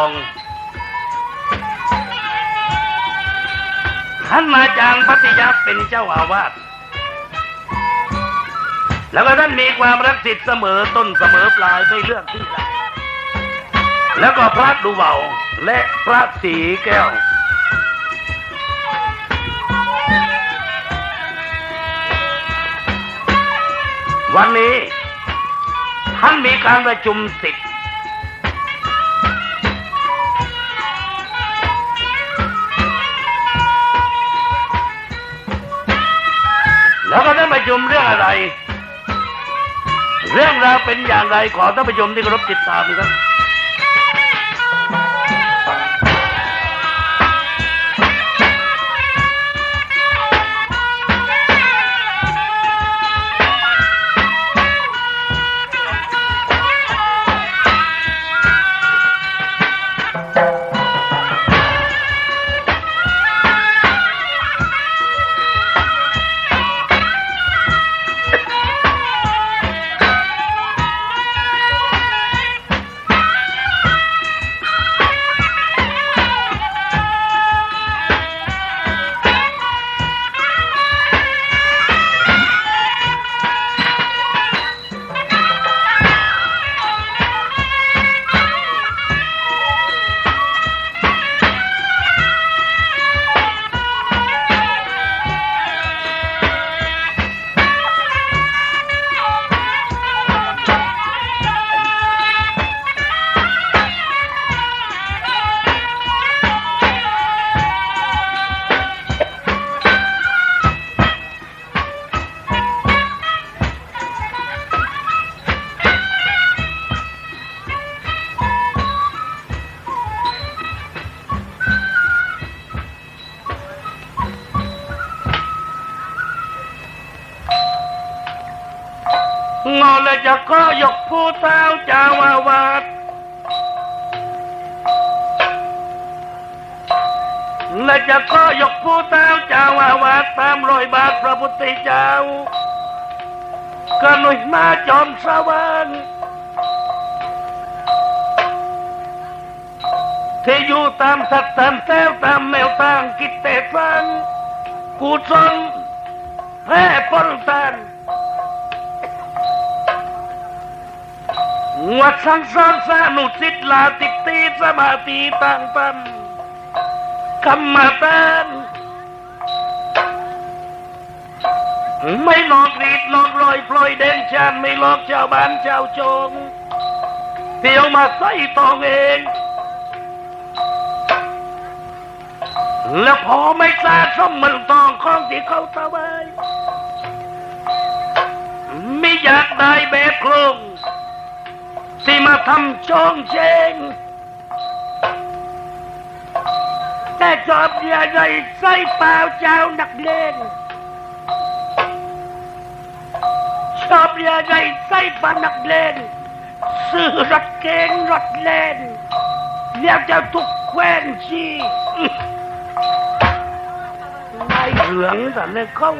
องท่านอาจารย์พัทยาเป็นเจ้าอาวาส แล้วก็ท่านมีความรักสิทธิ์เสมอต้นเสมอปลายไม่เลือกที่รักแล้วก็พระดูเบาและพระสีแก้ว วันนี้ท่านมีการประชุมสิทธิ์ แล้วก็ท่านประชุมเรื่องอะไร เรื่องราวเป็นอย่างไรขอท่านประชุมที่เคารพติดตามครับ งอและจะก็ยกผู้เท้าจาอาวาสและจะก็ยกผู้เท้าจาอาวาสตามรอยบาทพระพุทธเจ้าก็หนุ่ยมาจอมสวรรค์ที่อยู่ตามสัตว์ตามแก้วตามแมวตางกิตเตฟังกูซนแพ้ปนตัน งวดสังสารสานุสิทธลาติกตีสมาธิตังตันกรรมตานไม่หลอกรีดหลอกลอยปล่อยเด่นชานไม่หลอกชาวบ้านชาวโจงเที่ยวมาใส่ตองเองแล้วพอไม่ทราบสมมันตองของที่เขาตะไว้ไม่อยากได้แบบโครง ที่มาทำช่องเชงแต่จอบเดียใหญ่ใส่เปล่าเจ้านักเลงชอบเรือใหญ่ใส่ปานักเลงซื้อรถเกงรถเลนแล้วจะทุกแควนชีนายเหลืองแต่เนี่ยเขา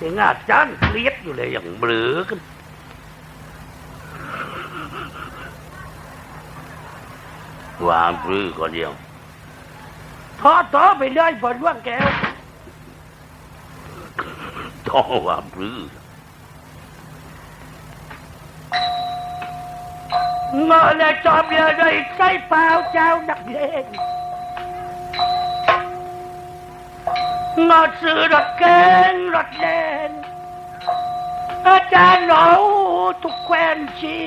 ถึงอาจารย์เครียดอยู่เลยอย่างเบลือกัน วางปลื้อก็เดียวทอต่อไปเลยบนว่างแก้วต่อวางปลื้อเงาและจอมเรือได้ใส่เปล่าเจ้านักเลงเงาซื้อรถเก๋งรถเลนอาจารย์เราทุกแควนชี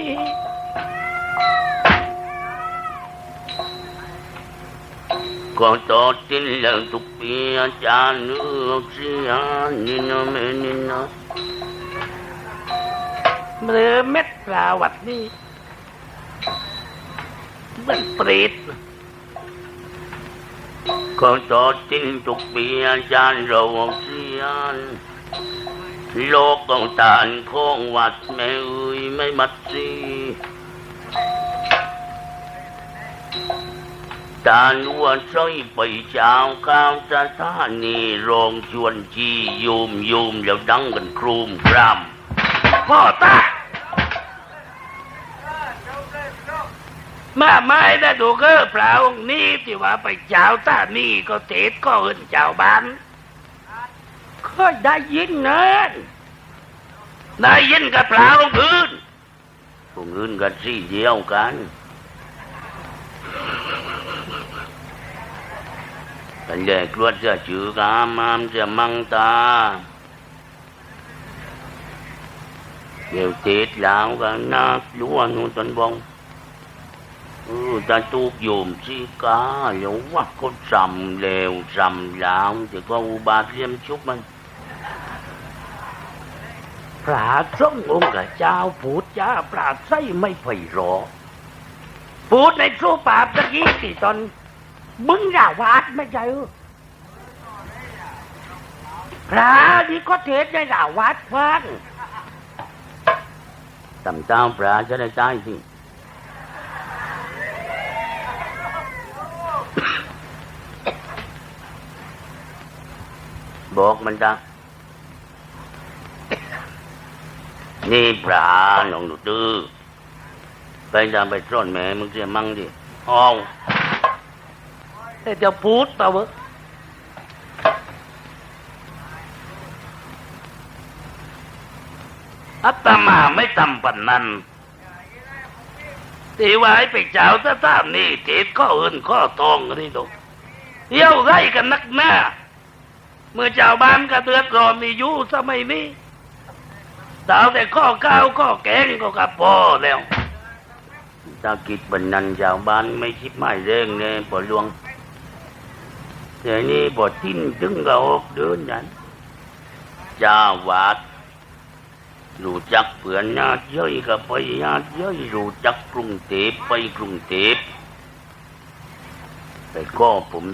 có to tin là tục bia cha nước xia nina me nina หรือเม็ดปลาวัดนี่มันเปรต có to tin tục bia cha rầu xia lô con tàn khôn vặt mẹ ơi mấy mặt gì ta nua soi bầy chào cao ta ta nì rong chuồn chi yùm yùm แตาล้วนส้อยไปเช้าข้าวสถานีรองชวนจียุมยุมแล้วดังกันครูมครามพ่อตาม่ไม่ได้ดูเก้อเปล่าองนี่ที่ว่าไปเจ้าตานี่ก็เต็ดก็เอินเจ้าบ้านก็ได้ยินเนินได้ยินกับเปล่าอื่นพวกอื่นกันสี่เดียวกัน กันแยกรวดจะจือกามามจะมังตา เดี๋ยวเทศแล้วกันนักล้วนนู่นตนบงเออแต่ตูกโยมสิกาเดี๋ยวว่าก็จำเร็วจำแล้วแต่ก็อุบาทเรียมชุบมันพระสงฆ์องค์กับเจ้าพูดจ้าปราไส้ไม่ไพเราะพูดในสู้ปราบตะกี้ที่ตอน มึงอย่าวาดไม่ใช่เออพระนี่ก็เทศในด่าวัดฟังตำเต้าปลาจะได้ใจสิบอกมันจ้ะนี่ปลาหนองหนูตื้อไปจำไปซ่อนแม่มึงเสียมั่งดิห้อง จะพูดเปล่าวะอัตมาไม่ทำปันนั้นตีไว้ไปเจ้าตาตามนี่เทศข้ออื่นข้อตองนี่ตกเที่ยวไรกันนักหน้า เมื่อเจ้าบ้านก็เดือดร้อนมีอยู่สมัยนี้สาวแต่ข้อก้าวข้อแกงก็กับพอแล้วถ้ากิจบันนันชาบ้านไม่คิดไม่เร่งเนี่ยปอหลวง แต่นี่ปอทิ้นถึงก็ออกเดินนั้นจ้าวาดรู้จักเผื่อนญาติเย้ยก็ไปญาติเย้ยรู้จักกรุงเทพไปกรุงเทพไปก็ผม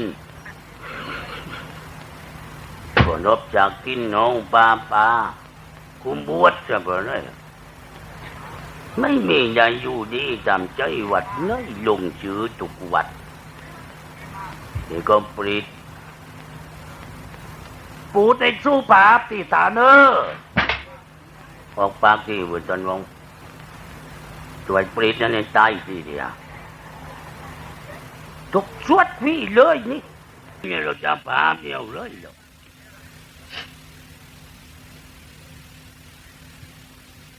ก็นบจากกินน้องปลาปลาคุมบวชจะเปล่าไม่มีใครอยู่ดีตามใจวัดน้อยลงชื่อทุกวัดนี่ก็ปริด ปูดในสู้ปราบที่สาเนอออกปากที่บนตอนวงตัวปริดนั่นเองตายสิเดียวทุกสวดพี่เลยนี่นี่เราจะปาเดียวเลยหรอก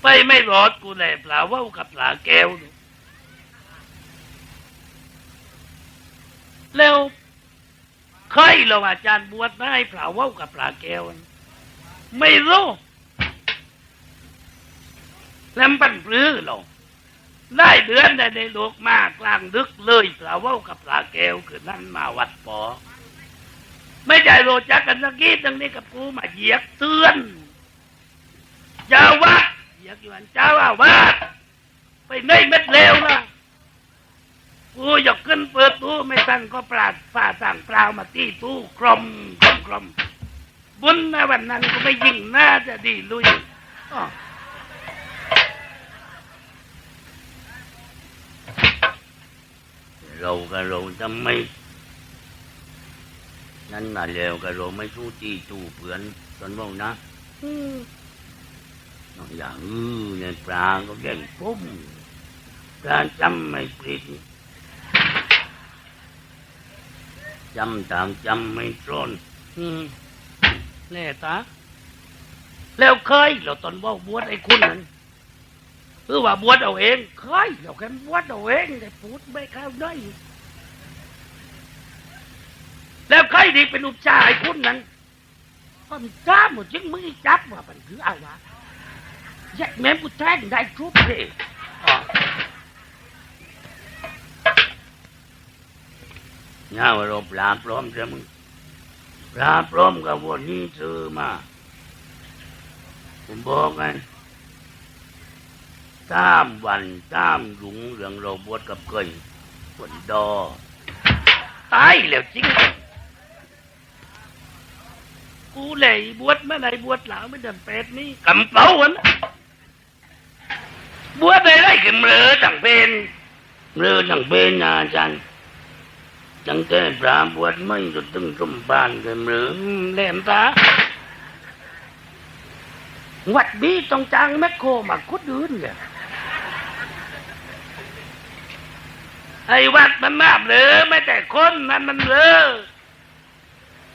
ไปไม่รอดกูแหละปลาเว่ากับปลาแก้วดูแล้ว เคยเราอาจารย์บวชได้ปลาเว่ากับปลาแก้วไม่รู้แล้วมันปลื้อหรอได้เดือนได้ในโลกมากกลางดึกเลยปลาเว่ากับปลาแก้วคือนั่นมาวัดปอไม่ใช่โรจักกันสักกี้ตั้งนี้กับกูมาเหยียบเตือนเจ้าวัดเหยียบอยู่อันเจ้าอาวาสไปในเม็ดเลวนะ กูอยากขึ้นเปิดตู้ไม่ตั้งก็ปราดฝ่าสั่งเปล่ามาตีตู้กรมกรมกรมบุญในวันนั้นก็ไม่ยิ่งน่าจะดีลุยอ้อเรากับเราจะไม่นั่นมาแล้วกับเราไม่สู้ตีตู้เผื่อนตอนว่านะอืมน้องอย่างอือเนี่ยปลาก็แย่งปุ้มปลาจำไม่ปริด จำตามจำไม่ตรนอืมแน่ตา แล้วเคยเราตอนว่าบวชไอ้คุณนั้นคือว่าบวชเอาเองเคยเราแค่บวชเอาเองแต่พูดไม่เข้าได้แล้วใครที่เป็นอุปชาไอ้คุณนั้นก็มีจ้าหมดจึงมือจับว่ามันคือเอาวะยัดแม่บุแทงได้ทุบเลยอ๋อ ย่าว่าเราปลาปลอมใช่มึงปลาปลอมกับวันนี้ซื้อมาผมบอกไงตามวันตามหลุงเรื่องเราบวชกับเคยฝนดอตายแล้วจริงกูเลยบวชเมื่อไหรบวชหลาวไม่เดินเป็ดนี่กำเป๋าวันนะบวชไปไรกันเมือต่างเป็นเรื่องนังเป็นอาจารย์ ตั้งแต่ปลาบวชไม่จนถึงสมบานกันหรืออืมแหลมตาวัดนี้ต้องจ้างแมคโครมาคุดดืนเนี่ยไอ้วัดมันน้ำเหลือไม่แต่คนนั้นมันเลือ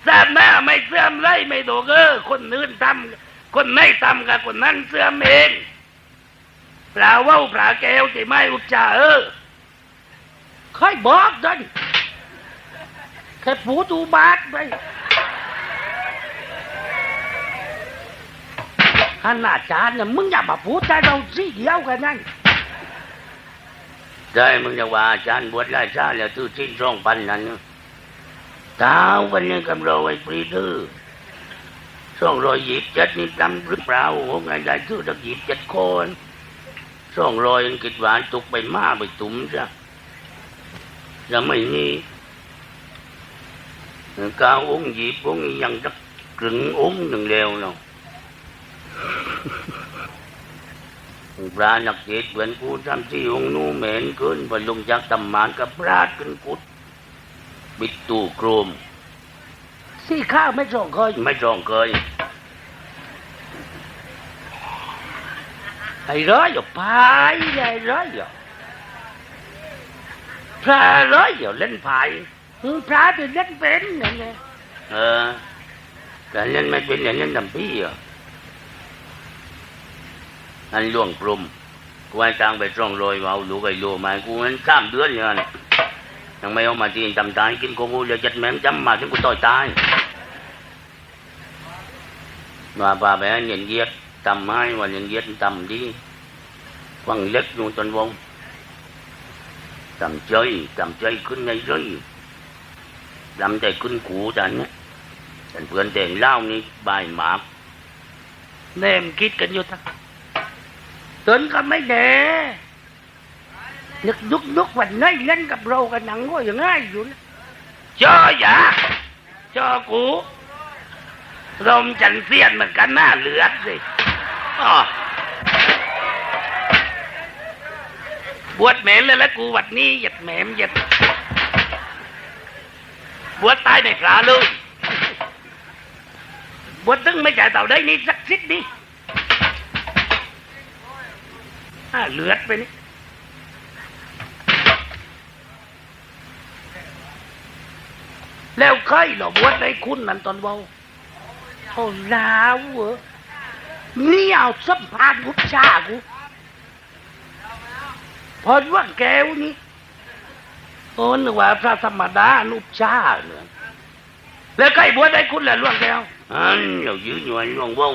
ศาสนาไม่เสื่อมไรไม่โดกเออคนนื่นทำคนไม่ทำกับคนนั้นเสื่อมเองปลาว้าปลาแก้วที่ไม่อุจจาเออค่อยบอกดั นแค่ผูตูบาทไปขนาดจานเนี่ยมึงอย่ามาพูดใจเราสิเดียวกันนั่นได้มึงจะว่าอาจารย์บวชไล่ชาแล้วตื้อชิ้นร่องปันนั้นเท้าวันนี้กับเราไอ้ปรีดื้อสองรอยหยิบเจ็ดนี่ตำหรือเปล่าโอ้ไงได้ตื้อตะหยิบเจ็ดคนสองรอยอังกิดหวานตุกไปมาไปตุ่มจ้ะจะไม่มี กาองค์หยิบองค์ยังจักกึ่งองค์หนึ่งเร็วเนาะปลาหนักเจ็ดเหมือนกูทำที่องค์นู้เหม็นขึ้นพอลงจากตำมานกับปลาดขึ้นกุดบิดตู้โครมสี่ข้าวไม่ส่งเคยไม่จองเคยไอ้ร้อยอยู่พายไอ้ร้อยอยู่พระร้อยอยู่เล่นพาย อืมพระที่เล่นเป็นเนี่ยไงเออแต่เล่นไม่เป็นอย่างนั้นทำพี่อะอันล่วงกลุ่มกูให้ตังไปจ้องรอยเอาลูกไอ้ลูมากูงั้นข้ามเดือนอย่างนั้นยังไม่เอามาจีนจำตายกินกูกูจะจัดแม่งจำมาถึงกูต่อยตายว่าป่าไปเย็นเยียดตำไม้วันเย็นเยียดตำดีฟังเล็กอยู่ตนวงตำใจตำใจขึ้นในเลย ตำใจขึ้นกูจันเนี่ยฉันเพื่อนเด่งเล่านี่บายหมากเนมคิดกันอยู่ทั้งตนก็ไม่แน่นึกยุกยุกวันไหนเล่นกับเรากันหนังก็ยังง่ายอยู่นะเจออย่าเจอกูลมจันเสียนเหมือนกันหน้าเหลือดสิอ้อบวชเหม็นเลยแล้วกูวัดนี้หยัดแหมมหยัด บวชตายในกลาเลยบวชตึงไม่จ่ายเต่าได้นี่สักสิดนี่อ่าเลือดไปนี่แล้วเคยหรอบวชได้คุณนั่นตอนเบาโอ้ลาวเหรอนี่เอาสัมภาษณ์กุชากูพอว่าแก้วนี่ อ้นึกว่าพระธรรมดานุชาเนี่ยแล้วใครบวชได้คุณแหละล่วงแก้วอันเรายืนอยู่อันล่วงวง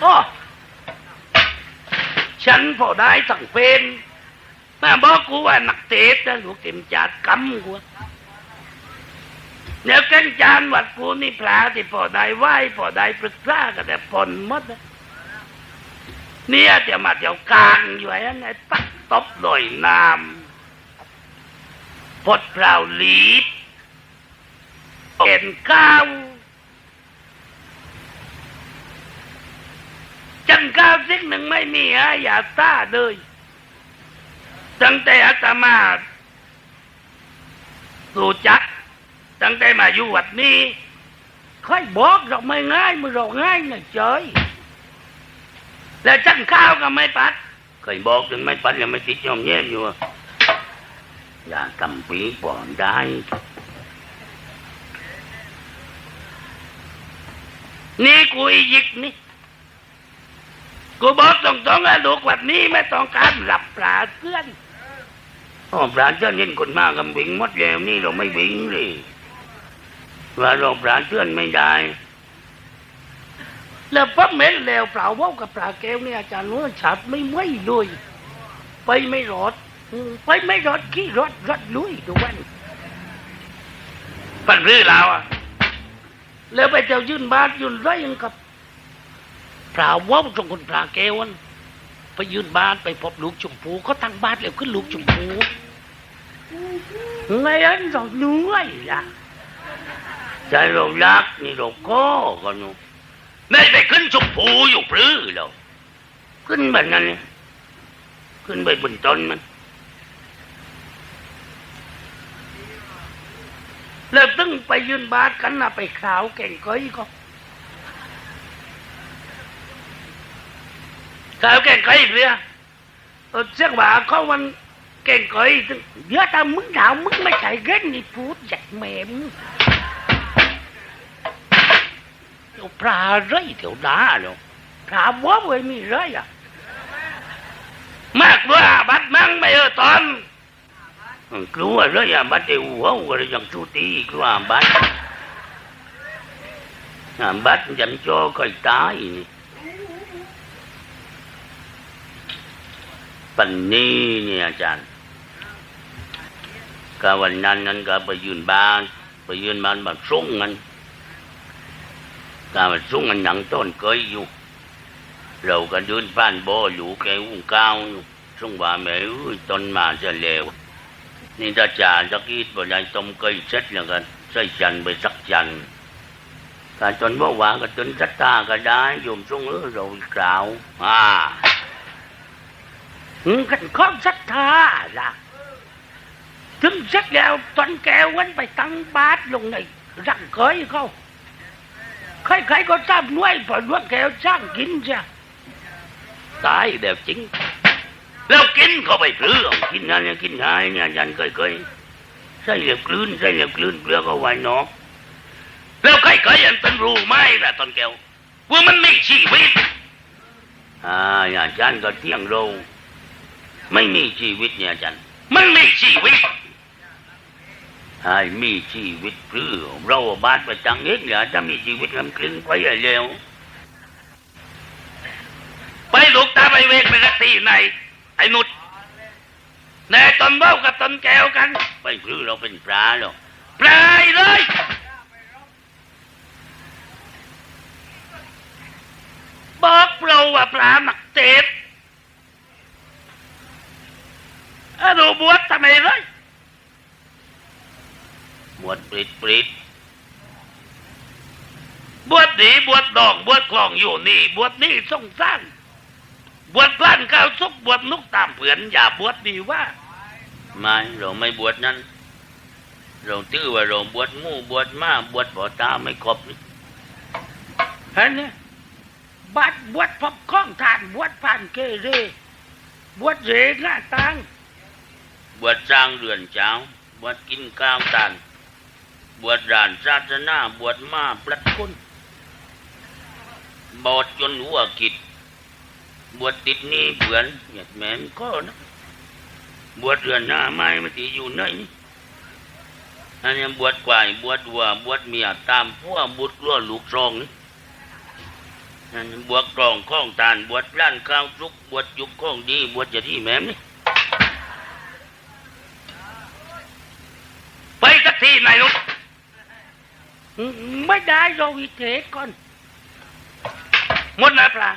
โอ้ฉันพอได้สั่งเป็นแม่บอกกูว่าหนักเตะนะลูกเต็มจานกำกูเนี่ยกันจานวัดกูนี่พระที่พอได้ไหวพอได้ปรึกษากันแต่ผลหมดนะเนี่ยจะมาเดี๋ยวกลางอยู่ไอ้นั่นไอ้ตักตบลอยน้ำ พดเปล่าลีดเอ็นก้าวจังก้าวสิ่งหนึ่งไม่มีฮะอย่าซ่าเลยตั้งแต่อาตมาสู่จักตั้งแต่มาอยู่วัดนี้ค่อยบอกเราไม่ง่ายมือเราง่ายนะเจยแล้วจังข้าวก็ไม่ปัดเคยบอกถึงไม่ปันยังไม่ติดยอมแย้มอยู่ อย่าทำปีก่อนได้นี่กูอียิกนี่กูบอกตรงๆว่าลูกวัดนี้ไม่ต้องการหลับปลาเพื่อนอ๋อปราณเจ้าเห็นคนมากกับบิงหมดแล้วนี่เราไม่บิงเลยว่าเราปราเชื่อนไม่ได้ แล้วปั๊บเม็นแล้วเปล่าเว่ากับปลาแก้วเนี่ยอาจารย์ว่าฉับไม่ไหวเลยไปไม่รอด ไปไม่รอดขี้รอดรอดลุยดูวันปันรื้อเราอะแล้วไปเจ้ายื่นบาทยื่นไรยังกับปลาเว่าตรงคนปลาแก้วนั่นไปยื่นบาทไปพบลูกชมพูเขาตั้งบาทแล้วขึ้นลูกชมพูไงอันเราเหนื่อยอะใจเรารักนี่เราก็กันอยู่ไม่ไปขึ้นชมพูอยู่ปลื้อเราขึ้นแบบนั้นเนี่ยขึ้นไปบนต้นมัน แล้วตึงไปยืนบาทกันนะไปขาวแก่งก้อยก็ขาวแก่งก้อยเรือเอเสียงว่าเขามันเก่งก้อยถึงเดี๋ยวถ้ามึงด่ามึงไม่ใช่เก่งนี่พูดจากแม่มึงเดี๋ยวปลาเร่ยเดี๋ยวด่าเดี๋ยวปลาวัวเว้ยมีเร่อะมากว่าบัดมั่งไม่เออตอน กลัวเลยอะบัดเดียวหัวอะไรอย่างทุตีกลัวบัดบัดจำโจค่อยตายนี่ปันนี้เนี่ยอาจารย์ก็วันนั้นนั้นก็ไปยืนบ้าน ไปยืนบ้านแบบสุ่งกันก็มาสุ่งกันหนังต้นเกยอยู่ เราก็เดินบ้านบ่อยู่แกอุ้งก้าวอยู่สุ่งว่าแม่เอ้ยต้นมาจะเลว นี่ถ้าจ่าจะกิดบ่ได้ต้มเกยเสร็จแล้วก็ใส่จันไปสักจันการจนบ่หวานก็จนสัตตาก็ได้โยมสุงเออเรากล่าวอ่ามึงกันข้องศรัทธาล่ะถึงเสร็จแล้วตอนแกวันไปตั้งบาทลงในรังเคยเขาใครๆก็ทราบน้วยเพราะว่าแกสร้างกินจ้ะตายเดี๋ยวจริง แล้วกินเข้าไปเปลือกกินนั่นเนี่ยกินหายเนี่ยยันเคยเคยใส่เหลียบกลืนใส่เหลียบกลืนเปลือกเอาไว้นอกแล้วใครเคยยันเป็นรู้ไหมล่ะตอนแก้วว่ามันไม่ชีวิตอ่าอาจารย์ก็เที่ยงเราไม่มีชีวิตเนี่ยอาจารย์มันไม่ชีวิตไอ้มีชีวิตคือเราบาดไปจังเอกเนี่ยจะมีชีวิตลำคลึงไปเร็วไปลูกตาไปเวกไปกตีใน ไอ้นุดแน่ตนเบ้ากับตนแก้วกันไปพรือเราเป็นปลาหรอกปลาเลยบอกเราว่าปลาหมักเจ็บอะดูบวชทำไมเลยบวชปริดปริดบวชหนีบวชดองบวชคลองอยู่นี่ บวชนี่ส่งสร้าง บวชพลานข้าวซุกบวชนุกตามเผือนอย่าบวชดีว่า ไม่เราไม่บวชนั้น เราตื้อว่าเราบวชหมู่บวชมาบวชบ่อตาไม่ครบเห็นไหมบัดบวชพบข้องทานบวชผ่านเกเรบวชเรหน้าตังบวชสร้างเรือนเจ้าบวชกินข้าวตานบวชด่านศาสนาบวชมาปลัดคนบอดจนหัวกิด บวชติดหนี่เผือนเหยียดแหมนก็นะบวชเรือนหน้าไม้มันตีอยู่ไหนนี่อันนี้บวชกวายบวชวัวบวชเมียตามพวกบุตรล้อลูกซองนี่อันนี้บวชกรองข้องตานบวชร้านข้าวสุกบวชยุกข้องดีบวชจะที่แม่มนี่ไปสักทีนายนุชไม่ได้เราวิเทศก่อนหมดนะปลา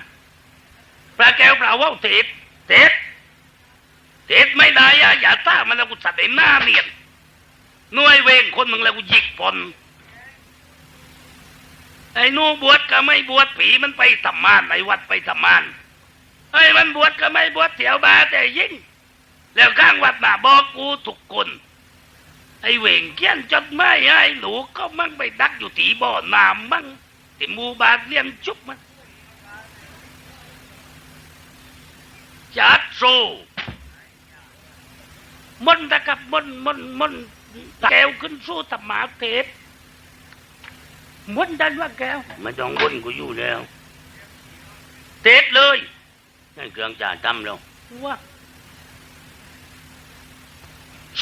ปลาแก้วเปล่าว่าเทศเทศเทศไม่ได้อะอย่าต้ามันแล้วกูสัตว์ไอ้หน้าเนียนหน่วยเวงคนมึงแล้วกูยิกปนไอ้หนูบวชก็ไม่บวชผีมันไปทำมานไอวัดไปทำมานไอ้มันบวชก็ไม่บวชเถียวบาแต่ยิ่ง แล้วข้างวัดมาบอกกูทุกคนไอ้เวงเขียนจดหมายให้หนูก็มั่งไปดักอยู่ตีบ่อน้ำมั่งที่มูบาเลี้ยงจุบมัน จัดโซมนต์นะครับมนต์มนต์มนต์แก้วขึ้นสู้ธรรมาเทศมนต์ดันว่าแก้วไม่ต้องวนกูอยู่แล้วเทศเลยให้เครื่องจ่าทำแล้วว่า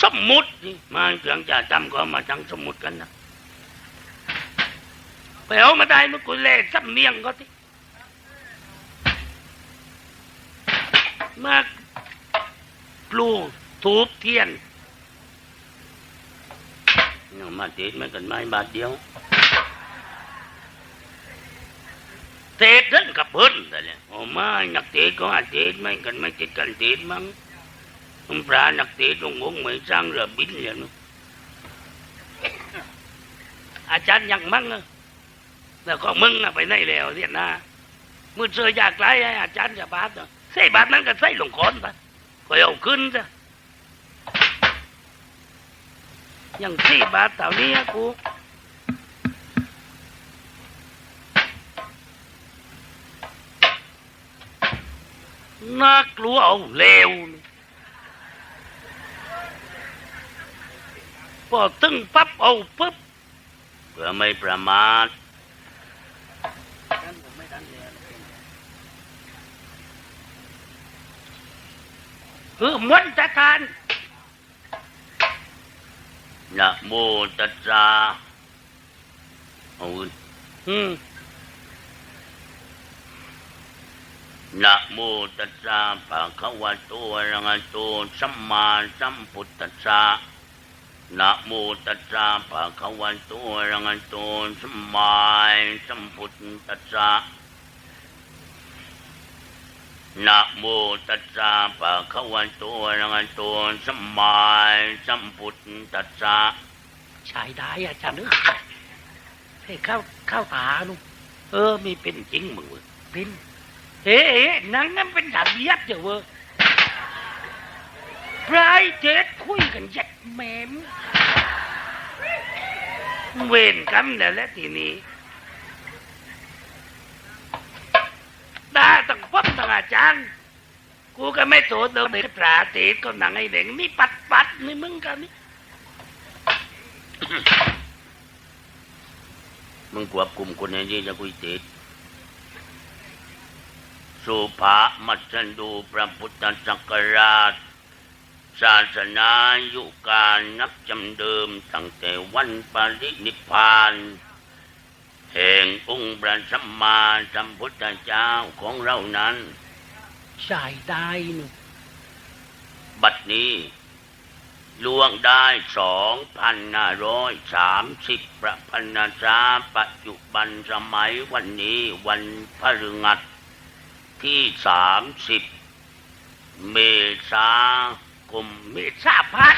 สมมุตินี่มาเครื่องจ่าทำก็เอามาทั้งสมุดกันนะไปเอามาได้มันกูเล่สำเนียงก็ที่ มาปลูกทูบเทียนเอามาติดไม่กันไม้บาทเดียวเทศเดินกับเพิ่นแต่เนี่ยโอ้มานักเตะก็อาเตะไม่กันไม่ติดกันเตะมั้งผมปลานักเตะตรงงงไม่สร้างเรือบินเลยนะอาจารย์ยังมั่งอะแล้วก็มึงอะไปไหนแล้วเรียนะมือเจออยากไรให้อาจารย์จะบาดอะ ใส่บาทนั้นก็ใส่หลงคอนไปก็เอาขึ้นจ้ะยังสี่บาทเท่านี้กูน่ากลัวเอาเลวพอตึงปั๊บเอาปุ๊บเพื่อไม่ประมาท คือม้วนจะทานนะโมตัสสะเอาอื่นอืมนะโมตัสสะภะคะวะโตอะระหะโตสัมมาสัมพุทธัสสะนะโมตัสสะภะคะวะโตอะระหะโตสัมมาสัมพุทธัสสะ นะโมตัสสะภะคะวะโตอะระหะโตสัมมาสัมพุทธัสสะใช้ได้อาจารย์เอ้ยให้เข้าเข้าตาลูกเออมีเป็นจริงมึงเว้ยเป็นเอ๊ะเอ๊ะนั่นนั่นเป็นสามียัดเจ้าเว้ยพรายเจ็ดคุยกันยัดแหมมเวรกรรมเนี่ยแหละทีนี้ ตาตั้งพบตั้งอาจารย์ กูก็ไม่โสดเดิมไปปราตีก็หนังไอ้เหล่งนี่ปัดปัดนี่มึงกันนี่มึงควบคุมคนนี้จะคุยติดสุภามัสนดูพระพุทธศักราช ศาสนายุการนับจำเดิมตั้งแต่วันปรินิพพาน แห่งองค์พระสัมมาสัมพุทธเจ้าของเรานั้น ใช้ได้หนูบัดนี้ล่วงได้สองพันห้าร้อยสามสิบประพันษาปัจจุบันสมัยวันนี้วันพฤหัสที่สามสิบเมษากรมเมษาพัด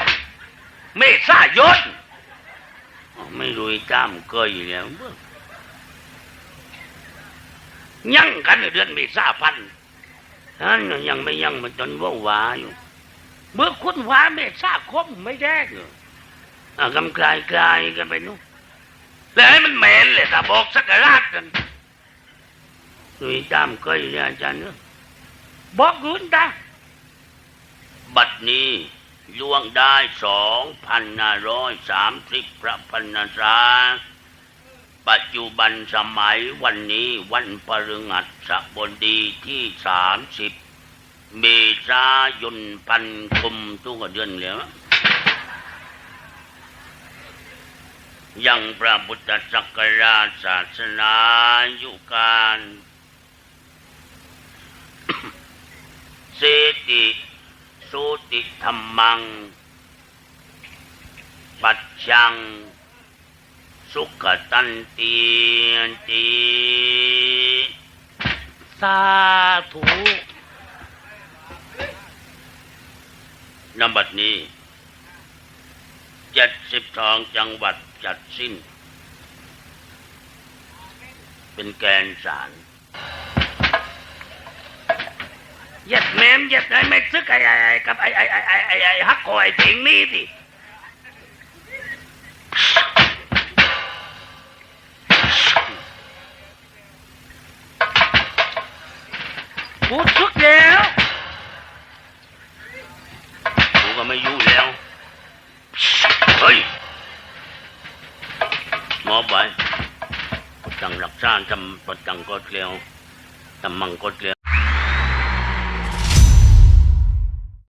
เมษายนไม่รู้จำเกยอยู่แล้วเบิ่ง ยังกันเดือนเมษาพันธ์ท่นยังไม่ยังมันจนว่าวาอยู่ เมื่อคุณว่าเมษาคมไม่แดงอะกำกลายกลายกันไปนู้นแล้วให้มันเหม็นเลยถ้าบอกสักราชกันรู้จำเกยอยู่แล้วอาจารย์เนอะบอกกุนตาบัดนี้ล่วงได้สองพันห้าร้อยสามสิบพระพันษา ปัจจุบันสมัยวันนี้วันพฤหัสบดีที่สามสิบเมษายนพันคุมทุกเดือนแล้วยังพระพุทธศักราชศาสนาอยุการเสติสุติธรรมัง ปัจจัง สุขตันตีนตีสาธุนบัดนี้เจ็ดสิบสองจังหวัดจัดสิ้น เป็นแกนสารยัดแมมยัดไอ้ไม่ซึกไอ้ไอ้ไอ้กับไอ้ไอ้ไอ้ไอ้ไอ้ฮักคอยถิงนี่สิ ไปจังรัจำประจังก็เลียวจำมังก็เลียว